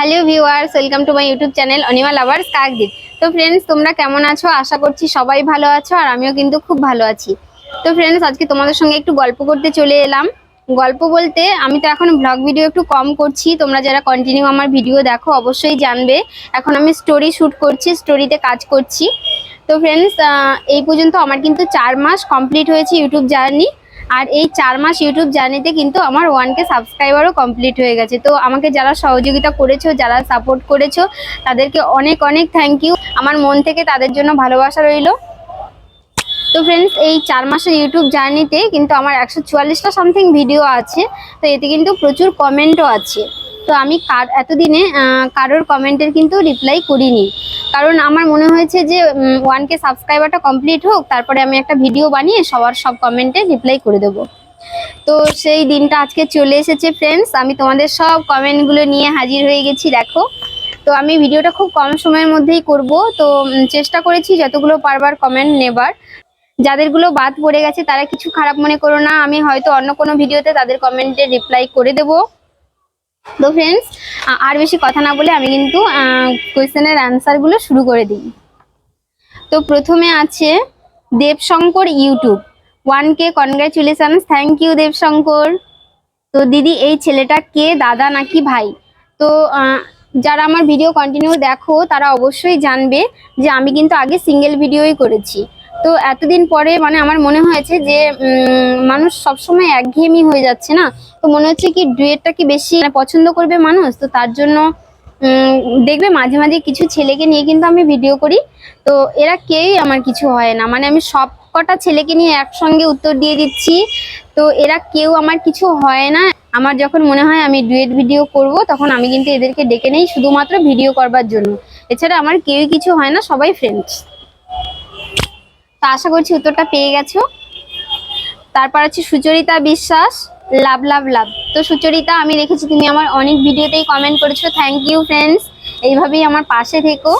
Hello viewers, welcome to my YouTube channel Anima lovers Kakdwip. তো friends, তোমরা কেমন আছো? আশা করছি সবাই ভালো আছো আর আমিও কিন্তু খুব ভালো আছি। তো ফ্রেন্ডস, আজকে তোমাদের সঙ্গে একটু গল্প করতে চলে এলাম। গল্প বলতে, আমি তো এখন ব্লগ ভিডিও একটু কম করছি। তোমরা যারা কন্টিনিউ আমার ভিডিও দেখো, অবশ্যই জানবে। এখন আমি স্টোরি শ্যুট করছি স্টোরিতে কাজ করছি। তো ফ্রেন্ডস এই পর্যন্ত আমার কিন্তু চার মাস কমপ্লিট হয়েছে ইউটিউব জার্নি আর এই চার মাস ইউটিউব জার্নিতে কিন্তু আমার ওয়ান কে সাবস্ক্রাইবারও কমপ্লিট হয়ে গেছে। তো আমাকে যারা সহযোগিতা করেছ, যারা সাপোর্ট করেছ, তাদেরকে অনেক অনেক থ্যাংক ইউ আমার মন থেকে তাদের জন্য ভালোবাসা রইল। তো ফ্রেন্ডস এই চার মাসের ইউটিউব জার্নিতে কিন্তু আমার একশো চুয়াল্লিশটা সামথিং ভিডিও আছে। তো এতে কিন্তু প্রচুর কমেন্টও আছে। তো আমি কার, এতদিনে কারোর কমেন্টের কিন্তু রিপ্লাই করিনি। কারণ আমার মনে হয়েছে যে ওয়ান কে সাবস্ক্রাইবারটা কমপ্লিট হোক, তারপরে আমি একটা ভিডিও বানিয়ে সবার সব কমেন্টে রিপ্লাই করে দেবো। তো সেই দিনটা আজকে চলে এসেছে ফ্রেন্ডস আমি তোমাদের সব কমেন্টগুলো নিয়ে হাজির হয়ে গেছি, দেখো। তো আমি ভিডিওটা খুব কম সময়ের মধ্যেই করব। তো চেষ্টা করেছি যতগুলো পারবার কমেন্ট নেবার। যাদেরগুলো বাদ পড়ে গেছে, তারা কিছু খারাপ মনে করো না। আমি হয়তো অন্য কোনো ভিডিওতে তাদের কমেন্টে রিপ্লাই করে দেবো। তো ফ্রেন্ডস আর বেশি কথা না বলে আমি কিন্তু কোয়েশ্চেনের অ্যান্সারগুলো শুরু করে দিই। তো প্রথমে আছে Debshankar YouTube. One K congratulations thank you Debshankar. তো দিদি, এই ছেলেটা কে? দাদা নাকি ভাই? তো যারা আমার ভিডিও কন্টিনিউ দেখো, তারা অবশ্যই জানবে যে আমি কিন্তু আগে সিঙ্গেল ভিডিওই করেছি। তো এতদিন পরে মানে আমার মনে হয়েছে যে মানুষ সবসময় একঘেয়েমি হয়ে যাচ্ছে না। তো মনে হচ্ছে কি ডুয়েটটা কি বেশি মানে পছন্দ করবে মানুষ? তো তার জন্য দেখবে মাঝে মাঝে কিছু ছেলেকে নিয়ে কিন্তু আমি ভিডিও করি। তো এরা কেউই আমার কিছু হয় না। মানে আমি সব কটা ছেলেকে নিয়ে একসঙ্গে উত্তর দিয়ে দিচ্ছি। তো এরা কেউ আমার কিছু হয় না। আমার যখন মনে হয় আমি ডুয়েট ভিডিও করব, তখন আমি কিন্তু এদেরকে ডেকে নেই, শুধুমাত্র ভিডিও করবার জন্য। এছাড়া আমার কেউই কিছু হয় না, সবাই ফ্রেন্ডস আশা করছি উত্তরটা পেয়ে গেছো। তারপর আছে সুচরিতা বিশ্বাস, লাভ লাভ লাভ। তো সুচরিতা, আমি দেখেছি তুমি আমার অনেক ভিডিওতেই কমেন্ট করেছ। থ্যাংক ইউ ফ্রেন্ডস এইভাবেই আমার পাশে থেকো।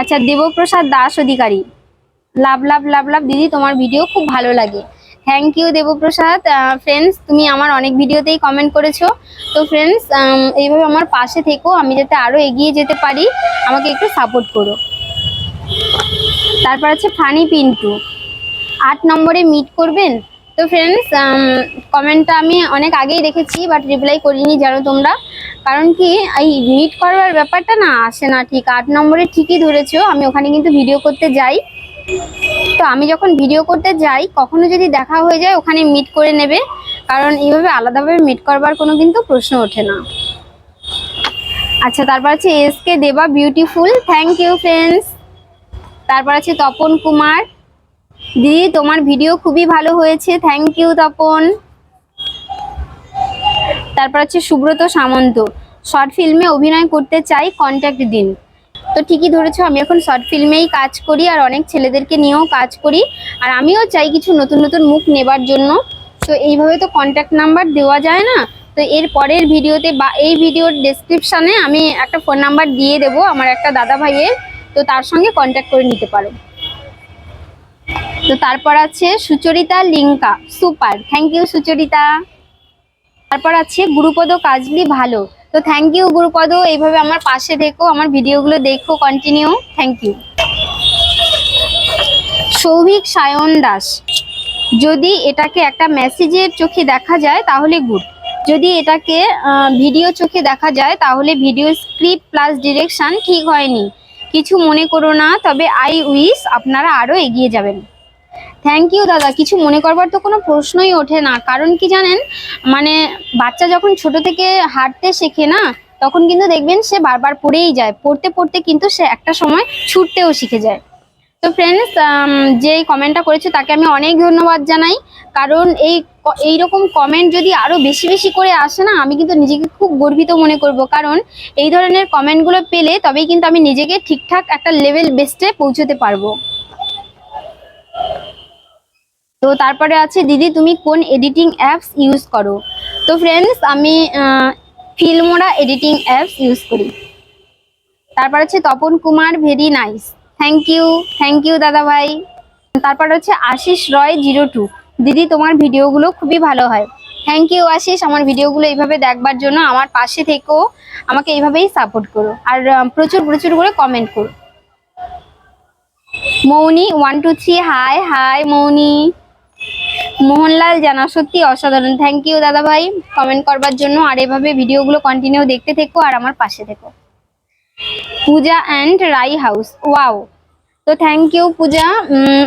আচ্ছা দেবপ্রসাদ দাস অধিকারী। লাভ লাভ লাভ লাভ, দিদি, তোমার ভিডিও খুব ভালো লাগে। Thank you Debprasad. ফ্রেন্ডস তুমি আমার অনেক ভিডিওতেই কমেন্ট করেছ। তো ফ্রেন্ডস এইভাবে আমার পাশে থেকো। আমি যাতে আরও এগিয়ে যেতে পারি, আমাকে একটু সাপোর্ট করো। তারপর আছে ফানি পিন্টু। আট নম্বরে মিট করবেন? তো ফ্রেন্ডস কমেন্টটা আমি অনেক আগেই দেখেছি বাট রিপ্লাই করিনি জানো তোমরা। কারণ কি, এই মিট করবার ব্যাপারটা না আসে না ঠিক। আট নম্বরে ঠিকই ধরেছো, আমি ওখানে কিন্তু ভিডিও করতে যাই। তো আমি যখন ভিডিও করতে যাই, কখনো যদি দেখা হয়ে যায়, ওখানে মিট করে নেবে। কারণ এইভাবে আলাদাভাবে মিট করবার কোনো কিন্তু প্রশ্ন ওঠে না। আচ্ছা তারপর আছে এস কে দেবা বিউটিফুল থ্যাংক ইউ ফ্রেন্ডস তারপর আছে তপন কুমার। দিদি, তোমার ভিডিও খুবই ভালো হয়েছে। Thank you Tapan. তারপর আছে সুব্রত সামন্ত। শর্ট ফিল্মে অভিনয় করতে চাই কন্ট্যাক্ট দিন। তো ঠিকই ধরেছো, আমি এখন শর্ট ফিল্মেই কাজ করি আর অনেক ছেলেদেরকে নিয়েও কাজ করি। আর আমিও চাই কিছু নতুন নতুন মুখ নেবার জন্য। তো এইভাবে তো কন্ট্যাক্ট নাম্বার দেওয়া যায় না। তো এর পরের ভিডিওতে বা এই ভিডিওর ডেসক্রিপশানে আমি একটা ফোন নাম্বার দিয়ে দেবো আমার একটা দাদা ভাইয়ের তো তার সঙ্গে কন্ট্যাক্ট করে নিতে পারো। তো তারপর আছে সুচরিতা লিঙ্কা সুপার থ্যাংক ইউ সুচরিতা। তারপর আছে গুরুপদ কাজলি ভালো, তো থ্যাংক ইউ গুরুপদ, এইভাবে আমার পাশে দেখো আমার ভিডিওগুলো দেখো continue thank you Souvik Sayan Das, যদি এটাকে একটা মেসেজের চোখে দেখা যায় তাহলে গুড যদি এটাকে ভিডিও চোখে দেখা যায় তাহলে ভিডিও স্ক্রিপ্ট প্লাস ডিরেকশন ঠিক হয়নি। কিছু মনে করো না, তবে আই উইস আপনারা আরও এগিয়ে যাবেন। থ্যাংক ইউ দাদা। কিছু মনে করবার তো কোনো প্রশ্নই ওঠে না। কারণ কি জানেন মানে বাচ্চা যখন ছোট থেকে হাঁটতে শেখে না, তখন কিন্তু দেখবেন সে বারবার পড়েই যায়। পড়তে পড়তে কিন্তু সে একটা সময় ছুটতেও শিখে যায়। তো ফ্রেন্ডস যে কমেন্টটা করেছে, তাকে আমি অনেক ধন্যবাদ জানাই। কারণ এই এই রকম কমেন্ট যদি আরও বেশি বেশি করে আসে না, আমি কিন্তু নিজেকে খুব গর্বিত মনে করব। কারণ এই ধরনের কমেন্টগুলো পেলে তবেই কিন্তু আমি নিজেকে ঠিকঠাক একটা লেভেল বেস্টে পৌঁছতে পারব। তো তারপরে আছে, দিদি, তুমি কোন এডিটিং অ্যাপস ইউজ করো? তো ফ্রেন্ডস আমি ফিল্মোরা এডিটিং অ্যাপস ইউজ করি। তারপর আছে, Tapan Kumar very nice thank you thank you দাদা ভাই তারপর হচ্ছে আশিস রয় জিরো টু দিদি, তোমার ভিডিওগুলো খুবই ভালো হয়। Thank you Ashis. আমার ভিডিওগুলো এইভাবে দেখবার জন্য আমার পাশে থেকেও আমাকে এইভাবেই সাপোর্ট করো। আর প্রচুর প্রচুর করে কমেন্ট করো। Mouni one two three hi hi Mouni. Mohanlal Jana সত্যি অসাধারণ। থ্যাংক ইউ দাদা ভাই কমেন্ট করবার জন্য আর এভাবে ভিডিওগুলো কন্টিনিউ দেখতে থেকো আর আমার পাশে থেকো। Puja and Rai house wow তো থ্যাংক ইউ পূজা।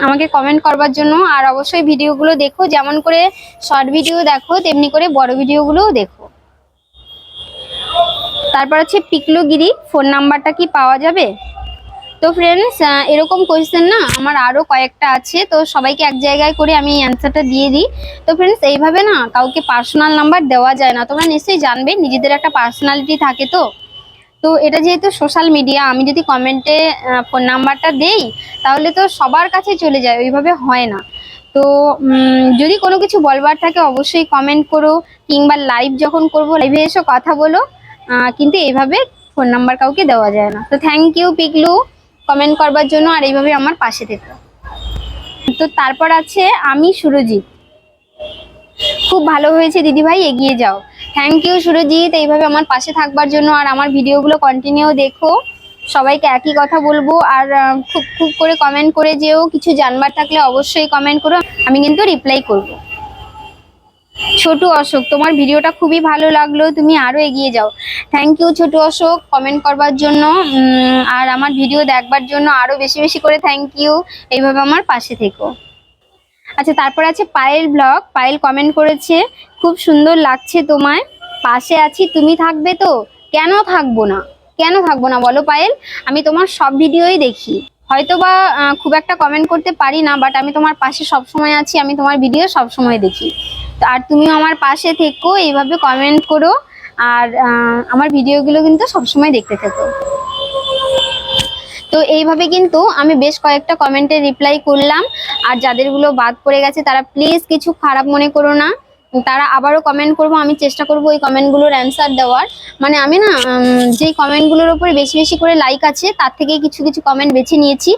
আমাকে কমেন্ট করবার জন্য। আর অবশ্যই ভিডিওগুলো দেখো। যেমন করে শর্ট ভিডিও দেখো, তেমনি করে বড় ভিডিওগুলোও দেখো। তারপর হচ্ছে পিকলুগিরি। ফোন নাম্বারটা কি পাওয়া যাবে? তো ফ্রেন্ডস এরকম কোয়েশ্চেন না, আমার আরও কয়েকটা আছে। তো সবাইকে এক জায়গায় করে আমি অ্যান্সারটা দিয়ে দিই। তো ফ্রেন্ডস এইভাবে না কাউকে পার্সোনাল নাম্বার দেওয়া যায় না। তোমরা নিশ্চয়ই জানবে, নিজেদের একটা পার্সোনালিটি থাকে তো। তো এটা যেহেতু সোশ্যাল মিডিয়া আমি যদি কমেন্টে ফোন নাম্বারটা দেই, তাহলে তো সবার কাছে চলে যায়, ওইভাবে হয় না। তো যদি কোনো কিছু বলবার থাকে, অবশ্যই কমেন্ট করো, কিংবা লাইভ যখন করব লাইভে এসে কথা বলো কিন্তু এইভাবে ফোন নাম্বার কাউকে দেওয়া যায় না। তো থ্যাংক ইউ পিকলু কমেন্ট করবার জন্য, আর এইভাবে আমার পাশে থেকো। তো তারপর আছে, আমি সুরজিৎ। খুব ভালো হয়েছে, দিদিভাই, এগিয়ে যাও। Thank you Surajit. এইভাবে আমার পাশে থাকবার জন্য আর আমার ভিডিওগুলো কন্টিনিউ দেখো। সবাইকে একই কথা বলব। আর খুব খুব করে কমেন্ট করে যেও। কিছু জানবার থাকলে অবশ্যই কমেন্ট করো। আমি কিন্তু রিপ্লাই করব। ছোটু অশোক, তোমার ভিডিওটা খুবই ভালো লাগল। তুমি আরও এগিয়ে যাও। থ্যাংক ইউ ছোট অশোক কমেন্ট করবার জন্য। আর আমার ভিডিও দেখবার জন্য আরও বেশি বেশি করে থ্যাংক ইউ এইভাবে আমার পাশে থেকো। আচ্ছা তারপর আছে পায়েল ব্লগ। পায়েল কমেন্ট করেছে খুব সুন্দর লাগছে তোমায়। পাশে আছি, তুমি থাকবে তো? কেন থাকব না? কেন থাকব না বলো পায়েল? আমি তোমার সব ভিডিওই দেখি। হয়তো বা খুব একটা কমেন্ট করতে পারি না বাট আমি তোমার পাশে সব সময় আছি, আমি তোমার ভিডিও সব সময় দেখি। আর তুমিও আমার পাশে থেকো, এইভাবে কমেন্ট করো, আর আমার ভিডিওগুলো কিন্তু সবসময় দেখতে থেকো। তো এইভাবে কিন্তু আমি বেশ কয়েকটা কমেন্টে রিপ্লাই করলাম, আর যাদেরগুলো বাদ পড়ে গেছে তারা প্লিজ কিছু খারাপ মনে করো না। তারা আবারও কমেন্ট করব, আমি চেষ্টা করব ওই কমেন্টগুলোর অ্যান্সার দেওয়ার। মানে আমি না যেই কমেন্টগুলোর উপরে বেশি বেশি করে লাইক আছে, তার থেকে কিছু কিছু কমেন্ট বেছে নিয়েছি।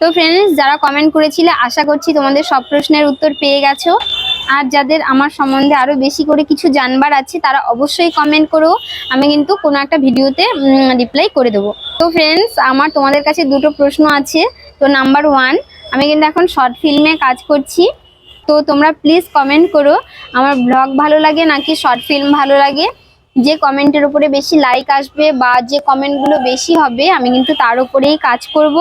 তো ফ্রেন্ডস যারা কমেন্ট করেছিলে, আশা করছি তোমাদের সব প্রশ্নের উত্তর পেয়ে গেছো। আর যাদের আমার সম্বন্ধে আরও বেশি করে কিছু জানবার আছে, তারা অবশ্যই কমেন্ট করো। আমি কিন্তু কোনো একটা ভিডিওতে রিপ্লাই করে দেবো। তো ফ্রেন্ডস আমার তোমাদের কাছে দুটো প্রশ্ন আছে। তো নাম্বার ওয়ান আমি কিন্তু এখন শর্ট ফিল্মে কাজ করছি। তো তোমরা প্লিজ কমেন্ট করো। আমার ব্লগ ভালো লাগে নাকি শর্ট ফিল্ম ভালো লাগে? যে কমেন্টের উপরে বেশি লাইক আসবে বা যে কমেন্টগুলো বেশি হবে, আমি কিন্তু তার উপরেই কাজ করব।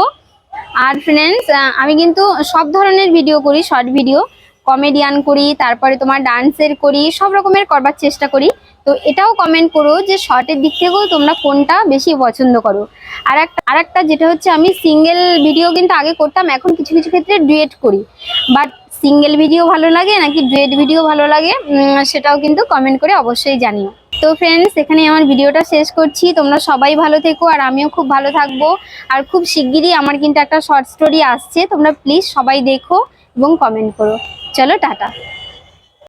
আর ফ্রেন্ডস আমি কিন্তু সব ধরনের ভিডিও করি শর্ট ভিডিও কমেডিয়ান করি, তারপরে তোমার ডান্সের করি, সব রকমের করবার চেষ্টা করি। তো এটাও কমেন্ট করো যে শর্টের দিক থেকেও তোমরা কোনটা বেশি পছন্দ করো। আর একটা আর একটা যেটা হচ্ছে আমি সিঙ্গেল ভিডিও কিন্তু আগে করতাম, এখন কিছু কিছু ক্ষেত্রে ডুয়েট করি। বাট সিঙ্গেল ভিডিও ভালো লাগে নাকি ডুয়েট ভিডিও ভালো লাগে? সেটাও কিন্তু কমেন্ট করে অবশ্যই জানিও। তো ফ্রেন্ডস এখানে আমার ভিডিওটা শেষ করছি। তোমরা সবাই ভালো থেকো আর আমিও খুব ভালো থাকব। আর খুব শিগগিরই আমার কিন্তু একটা শর্ট স্টোরি আসছে। তোমরা প্লিজ সবাই দেখো এবং কমেন্ট করো। চলো, টাটা।